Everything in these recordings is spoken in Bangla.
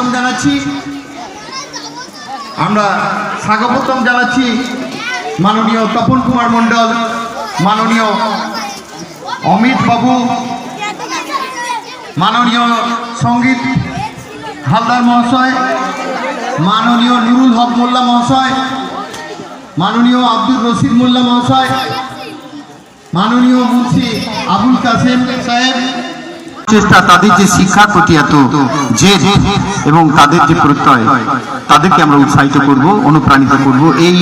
স্বাগতম জানাচ্ছি। আমরা স্বাগতম জানাচ্ছি মাননীয় তপন কুমার মণ্ডল, মাননীয় অমিত বাবু, মাননীয় সংগীত হালদার মহাশয়, মাননীয় নুরুল হক মোল্লা মহাশয়, মাননীয় আব্দুর রশিদ মোল্লা মহাশয়, মাননীয় মুন্সি আবুল কাসেম সাহেব চেষ্টা, তাদের যে শিক্ষার প্রতি এত জেদ এবং তাদের যে প্রত্যয়, তাদেরকে আমরা উৎসাহিত করব, অনুপ্রাণিত করব, এই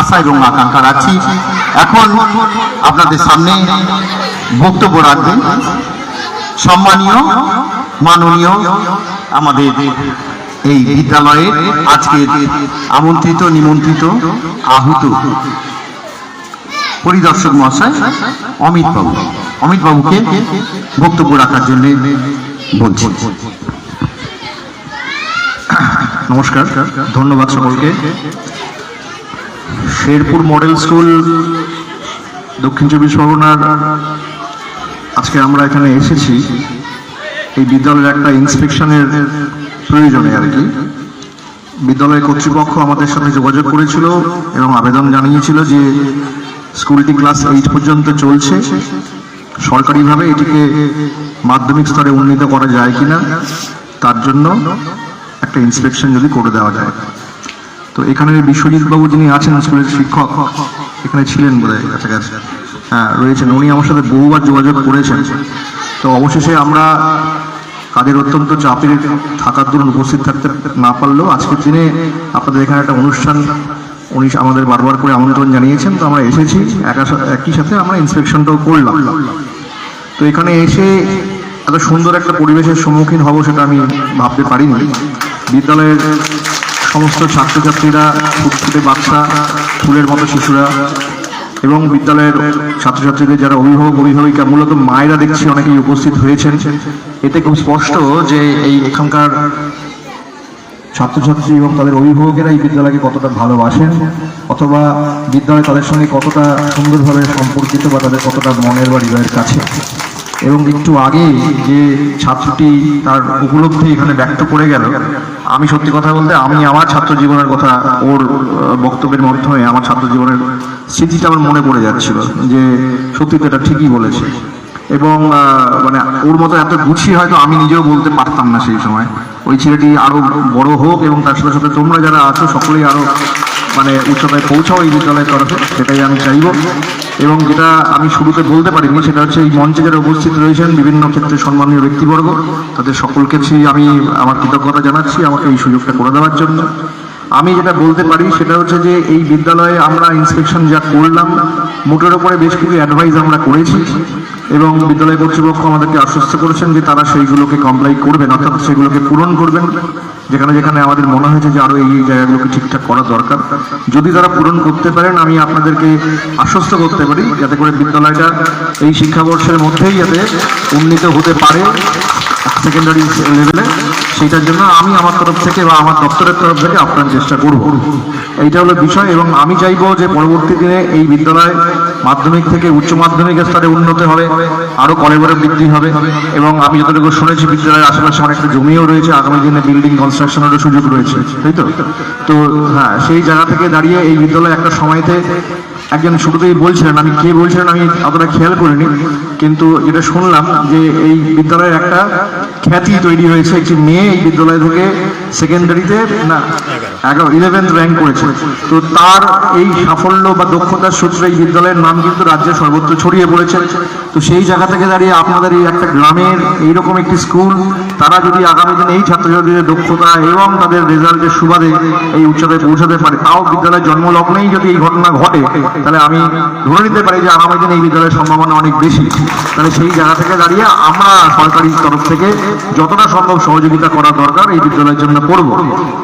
আশা এবং আকাঙ্ক্ষা রাখছি। এখন আপনাদের সামনে বক্তব্য রাখবেন। সম্মানীয়, মাননীয় আমাদের এই বিদ্যালয়ের আজকে আমন্ত্রিত, নিমন্ত্রিত, আহত পরিদর্শক মহাশয় অমিত বাবু অমিত বাবুকে বক্তব্য রাখার জন্য বলছি। নমস্কার ধন্যবাদ সকলকে। শেরপুর মডেল স্কুল দক্ষিণ চব্বিশ পরগনার আজকে আমরা এখানে এসেছি। এই বিদ্যালয়ের একটা ইন্সপেকশনের প্রয়োজনে আর কি। বিদ্যালয় কর্তৃপক্ষ আমাদের সাথে যোগাযোগ করেছিল এবং আবেদন জানিয়েছিল যে স্কুলটি ক্লাস এইট পর্যন্ত চলছে। সরকারিভাবে এটিকে মাধ্যমিক স্তরে উন্নীত করা যায় কিনা, তার জন্য একটা ইন্সপেকশন যদি করে দেওয়া যায়। তো এখানে বিশ্বজিৎবাবু যিনি আছেন স্কুলের শিক্ষক, এখানে ছিলেন বোধহয় কাছাকাছি হ্যাঁ রয়েছেন। উনি আমার সাথে বহুবার যোগাযোগ করেছেন। তো অবশেষে আমরা কাজের অত্যন্ত চাপের থাকার দরুন উপস্থিত থাকতে না পারলেও আজকের দিনে আপনাদের এখানে একটা অনুষ্ঠান উনি আমাদের বারবার করে আমন্ত্রণ জানিয়েছেন, তো আমরা এসেছি একা একই সাথে আমরা ইন্সপেকশনটাও করলাম। তো এখানে এসে এত সুন্দর একটা পরিবেশের সম্মুখীন হব সেটা আমি ভাবতে পারিনি। বিদ্যালয়ের সমস্ত ছাত্রছাত্রীরা, ফুটফুটে বাচ্চা, ফুলের মতো শিশুরা এবং বিদ্যালয়ের ছাত্রছাত্রীদের যারা অভিভাবক, অভিভাবিকা, মূলত মায়েরা দেখছি অনেকেই উপস্থিত হয়েছেন। এতে খুব স্পষ্ট যে এই এখানকার ছাত্রছাত্রী এবং তাদের অভিভাবকেরা এই বিদ্যালয়কে কতটা ভালোবাসেন, অথবা বিদ্যালয় তাদের সঙ্গে কতটা সুন্দরভাবে সম্পর্কিত বা তাদের কতটা মনের বা হৃদয়ের কাছে? এবং একটু আগে যে ছাত্রটি তার উপলব্ধি এখানে ব্যক্ত করে গেল, আমি সত্যি কথা বলতে, আমি আমার ছাত্র জীবনের কথা, ওর বক্তব্যের মাধ্যমে আমার ছাত্র জীবনের স্মৃতিটা আমার মনে পড়ে যাচ্ছিল যে সত্যি তো এটা ঠিকই বলেছে। এবং মানে ওর মতো এত গুছিয়ে হয়তো আমি নিজেও বলতে পারতাম না সেই সময়। ওই ছেলেটি আরও বড় হোক এবং তার সাথে সাথে তোমরা যারা আছো সকলেই আরও মানে উচ্চতায় পৌঁছাও এই বিদ্যালয়ের তরফে, সেটাই আমি চাইব। এবং যেটা আমি শুরুতে বলতে পারিনি, সেটা হচ্ছে এই মঞ্চে যারা উপস্থিত রয়েছেন, বিভিন্ন ক্ষেত্রে সম্মানীয় ব্যক্তিবর্গ, তাদের সকলকে আমি আমার কৃতজ্ঞতা জানাচ্ছি, আমাকে এই সুযোগটা করে দেওয়ার জন্য। আমি যেটা বলতে পারি, সেটা হচ্ছে যে এই বিদ্যালয়ে আমরা ইন্সপেকশন যা করলাম, মোটের ওপরে বেশ কিছু অ্যাডভাইস আমরা করেছি। এবং বিদ্যালয় কর্তৃপক্ষ আমাদেরকে আশ্বস্ত করেছেন যে তারা সেইগুলোকে কমপ্লাই করবেন, অর্থাৎ সেগুলোকে পূরণ করবেন। যেখানে যেখানে আমাদের মনে হয়েছে যে আরও এই জায়গাগুলোকে ঠিকঠাক করা দরকার। যদি তারা পূরণ করতে পারেন, আমি আপনাদেরকে আশ্বস্ত করতে পারি যাতে করে বিদ্যালয়টা এই শিক্ষাবর্ষের মধ্যেই যাতে উন্নীত হতে পারে সেকেন্ডারি লেভেলে সেইটার জন্য আমি আমার তরফ থেকে বা আমার দপ্তরের তরফ থেকে আপ্রাণ চেষ্টা করব। এইটা হলো বিষয় এবং আমি চাইব যে পরবর্তী দিনে এই বিদ্যালয় মাধ্যমিক থেকে উচ্চ মাধ্যমিক স্তরে উন্নত হবে আরও কলেবরে বৃদ্ধি হবে, এবং আমি যতটুকু শুনেছি, বিদ্যালয়ের আশেপাশে অনেকটা জমিও রয়েছে, আগামী দিনে বিল্ডিং কনস্ট্রাকশনেরও সুযোগ রয়েছে, তাই তো? তো হ্যাঁ সেই জায়গা থেকে দাঁড়িয়ে এই বিদ্যালয় একটা সময়তে একজন শুরুতেই বলছিলেন, আমি কে বলছিলেন আমি অতটা খেয়াল করিনি, কিন্তু যেটা শুনলাম যে এই বিদ্যালয়ের একটা খ্যাতি তৈরি হয়েছে, একটি মেয়ে এই বিদ্যালয় থেকে সেকেন্ডারিতে না, এগারো ইলেভেন্থ র্যাঙ্ক করেছে। তো তার এই সাফল্য বা দক্ষতার সূত্রে এই বিদ্যালয়ের নাম কিন্তু রাজ্যের সর্বত্র ছড়িয়ে পড়েছে। তো সেই জায়গা থেকে দাঁড়িয়ে আপনাদের এই একটা গ্রামের এইরকম একটি স্কুল, তারা যদি আগামী দিনে এই ছাত্রছাত্রীদের দক্ষতা এবং তাদের রেজাল্টের সুবাদে এই উচ্চতায় পৌঁছাতে পারে, তাও বিদ্যালয়ের জন্মলগ্নেই যদি এই ঘটনা ঘটে তাহলে আমি ধরে নিতে পারি যে আগামী দিনে এই বিদ্যালয়ের সম্ভাবনা অনেক বেশি। তাহলে সেই জায়গা থেকে দাঁড়িয়ে আমরা সরকারি তরফ থেকে যতটা সম্ভব সহযোগিতা করা দরকার এই বিদ্যালয়ের জন্য করব।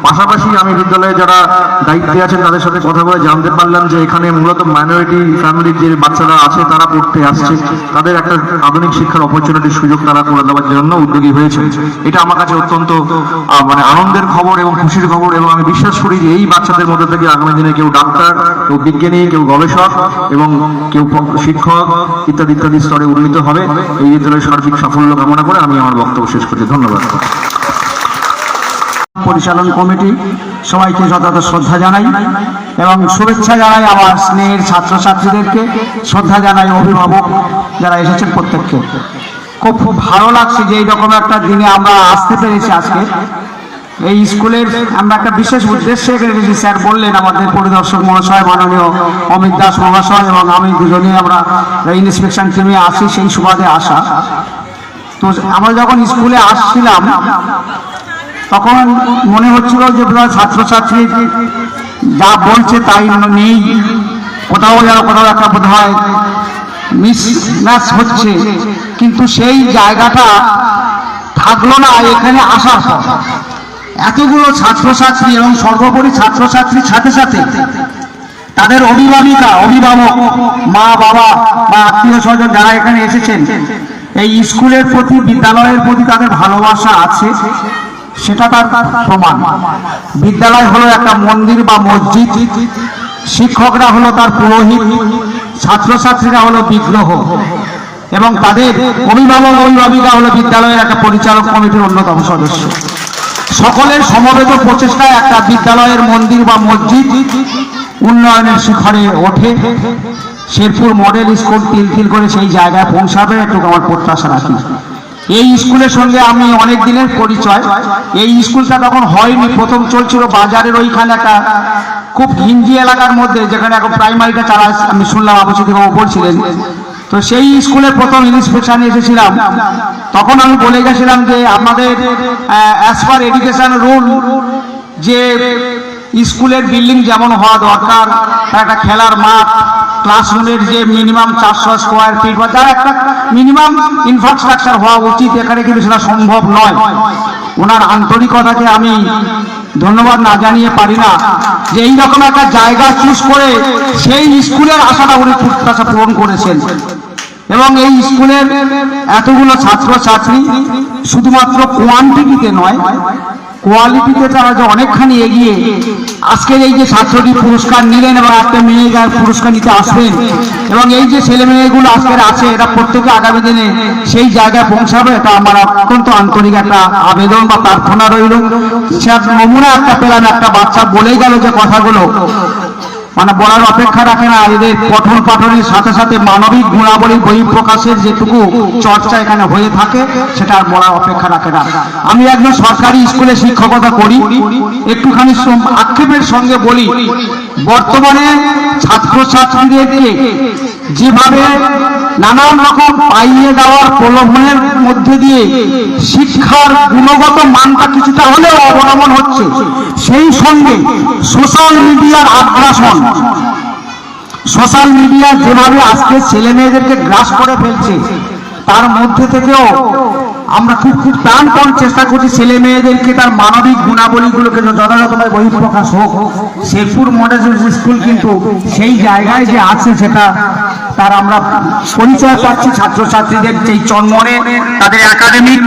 পাশাপাশি আমি বিদ্যালয়ে যারা দায়িত্বে আছেন তাদের সাথে কথা বলে জানতে পারলাম যে এখানে মূলত মাইনরিটি ফ্যামিলির যে বাচ্চারা আছে, তারা পড়তে আসছে। তাদের একটা আধুনিক শিক্ষার অপরচুনিটির সুযোগ তারা করে দেওয়ার জন্য উদ্যোগী হয়েছে। এটা আমার কাছে অত্যন্ত মানে আনন্দের খবর এবং খুশির খবর এবং আমি বিশ্বাস করি যে এই বাচ্চাদের মধ্যে থেকে আগামী দিনে কেউ ডাক্তার, কেউ বিজ্ঞানী, কেউ গবেষক এবং কেউ শিক্ষক ইত্যাদি ইত্যাদি স্তরে উন্নীত হবে। এই বিদ্যালয়ের সার্বিক সাফল্য কামনা করে আমি আমার বক্তব্য শেষ করছি। ধন্যবাদ। পরিচালন কমিটি সবাইকে যথাযথ শ্রদ্ধা জানাই এবং শুভেচ্ছা জানাই আমার স্নেহের ছাত্রছাত্রীদেরকে। শ্রদ্ধা জানাই অভিভাবক যারা এসেছেন প্রত্যেককে। খুব খুব ভালো লাগছে যে এইরকম একটা দিনে আমরা আসতে পেরেছি আজকে। এই স্কুলের আমরা একটা বিশেষ উদ্দেশ্যে এখানে স্যার বললেন আমাদের পরিদর্শক মহাশয় মাননীয় অমিত দাস মহাশয় এবং আমি দুজনে আমরা ইন্সপেকশন টিমে আসি সেই সুবাদে আসা। তো আমরা যখন স্কুলে আসছিলাম, তখন মনে হচ্ছিল যে ছাত্রছাত্রী যা বলছে তাই নেই। কোথাও যেন কোথাও একটা বোধ হয় মিস ম্যাচ হচ্ছে। কিন্তু সেই জায়গাটা থাকল না, এখানে আসার পর। এতগুলো ছাত্রছাত্রী এবং সর্বোপরি ছাত্রছাত্রীর সাথে সাথে তাদের অভিভাবিকা, অভিভাবক, মা, বাবা বা আত্মীয় স্বজন যারা এখানে এসেছেন, এই স্কুলের প্রতি, বিদ্যালয়ের প্রতি তাদের ভালোবাসা আছে, সেটা তার প্রমাণ। বিদ্যালয় হলো একটা মন্দির বা মসজিদ, শিক্ষকরা হলো তার পুরোহিত, ছাত্রছাত্রীরা হলো বিগ্রহ, এবং তাদের অভিভাবক, অভিভাবিকা হলো বিদ্যালয়ের একটা পরিচালক কমিটির অন্যতম সদস্য। সকলের সমবেত প্রচেষ্টায় একটা বিদ্যালয়ের মন্দির বা মসজিদ উন্নয়নের শিখরে ওঠে। শেরপুর মডেল স্কুল তিল করে সেই জায়গায় পৌঁছাবে একটু আমার প্রত্যাশা রাখি। এই স্কুলের সঙ্গে আমি অনেক দিনের পরিচয়। এই স্কুলটা তখন হয়নি, প্রথম চলছিল বাজারের ওইখানে একটা খুব ঘিঞ্জি এলাকার মধ্যে, যেখানে এখন প্রাইমারিটা চালা আমি শুনলাম আবশ্যক বাবু বলছিলেন। তো সেই স্কুলে প্রথম ইন্সপেকশনে এসেছিলাম। তখন আমি বলে গেছিলাম যে আমাদের অ্যাজ পার এডুকেশন রুল যে স্কুলের বিল্ডিং যেমন হওয়া দরকার, তার একটা খেলার মাঠ ক্লাসরুমের যে মিনিমাম চারশো স্কোয়ার ফিট বা যার একটা মিনিমাম ইনফ্রাস্ট্রাকচার হওয়া উচিত, এখানে কিন্তু সেটা সম্ভব নয়। ওনার আন্তরিকতাকে আমি ধন্যবাদ না জানিয়ে পারি না যে এইরকম একটা জায়গা চুজ করে সেই স্কুলের আশাটা উনি প্রত্যাশা পূরণ করেছেন। এবং এই স্কুলের এতগুলো ছাত্রছাত্রী শুধুমাত্র কোয়ান্টিটিতে নয়, কোয়ালিটিতে তারা যে অনেকখানি এগিয়ে আজকের এই যে ছাত্রটি পুরস্কার নিলেন এবং একটা মেয়ে যার পুরস্কার নিতে আসবেন এবং এই যে ছেলে মেয়েগুলো আজকের আছে, এরা প্রত্যেকে আগামী দিনে সেই জায়গায় পৌঁছাবে, এটা আমার অত্যন্ত আন্তরিক একটা আবেদন বা প্রার্থনা রইল। নমুনা একটা পেলাম, একটা বাচ্চা বলেই গেল যে কথাগুলো। মানে বলার অপেক্ষা রাখে না এদের পঠন পাঠনের সাথে সাথে মানবিক গুণাবলী, বই প্রকাশের যেটুকু চর্চা এখানে হয়ে থাকে, সেটা আর বলার অপেক্ষা রাখে না। আমি একজন সরকারি স্কুলে শিক্ষকতা করি, একটুখানি আক্ষেপের সঙ্গে বলি বর্তমানে ছাত্রছাত্রীদেরকে যেভাবে নানান রকম পাইয়ে দেওয়ার প্রলোভনের মধ্যে দিয়ে শিক্ষার গুণগত মানটা কিছুটা হলেও অবলম্বন হচ্ছে, সেই সঙ্গে সোশ্যাল মিডিয়ার আগ্রাসন। সোশ্যাল মিডিয়া যেভাবে আজকে ছেলে মেয়েদেরকে গ্রাস করে ফেলছে, তার মধ্যে থেকেও আমরা খুব খুব প্রাণপণ চেষ্টা করছি ছেলে মেয়েদেরকে তার মানবিক গুণাবলীগুলোকে যথাযথভাবে বহিঃপ্রকাশ হোক। শেরপুর মডেল স্কুল কিন্তু সেই জায়গায় যে আছে সেটা তার আমরা পরিচয় পাচ্ছি ছাত্রছাত্রীদের যেই চন্মনে, তাদের একাডেমিক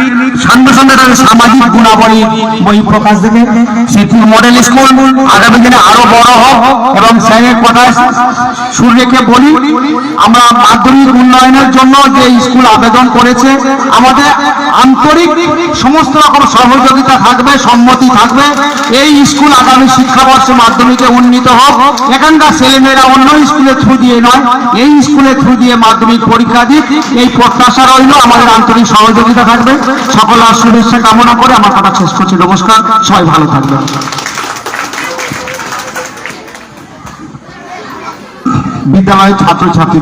সঙ্গে সঙ্গে তাদের সামাজিক গুণাবলী, বহিঃপ্রকাশ দেবে। শেরপুর মডেল স্কুল আগামী দিনে আরও বড় হোক। এবং স্যারের কথায় সুর রেখে বলি, আমরা মাধ্যমিক উন্নয়নের জন্য যে স্কুল আবেদন করেছে, আমাদের আন্তরিক সমস্ত রকম সহযোগিতা থাকবে, সম্মতি থাকবে। এই স্কুল আগামী শিক্ষাবর্ষে মাধ্যমিকে উন্নীত হোক। এখানকার ছেলেমেয়েরা অন্য স্কুলের থ্রু দিয়ে নয়, এই থ্রু দিয়ে মাধ্যমিক পরীক্ষা দিক এই প্রত্যাশা রইল, আমাদের আন্তরিক সহযোগিতা থাকবে। সকল শুভেচ্ছা কামনা করে আমার কথা শেষ করছি। নমস্কার, সবাই ভালো থাকবে বিদ্যালয়ের ছাত্রছাত্রী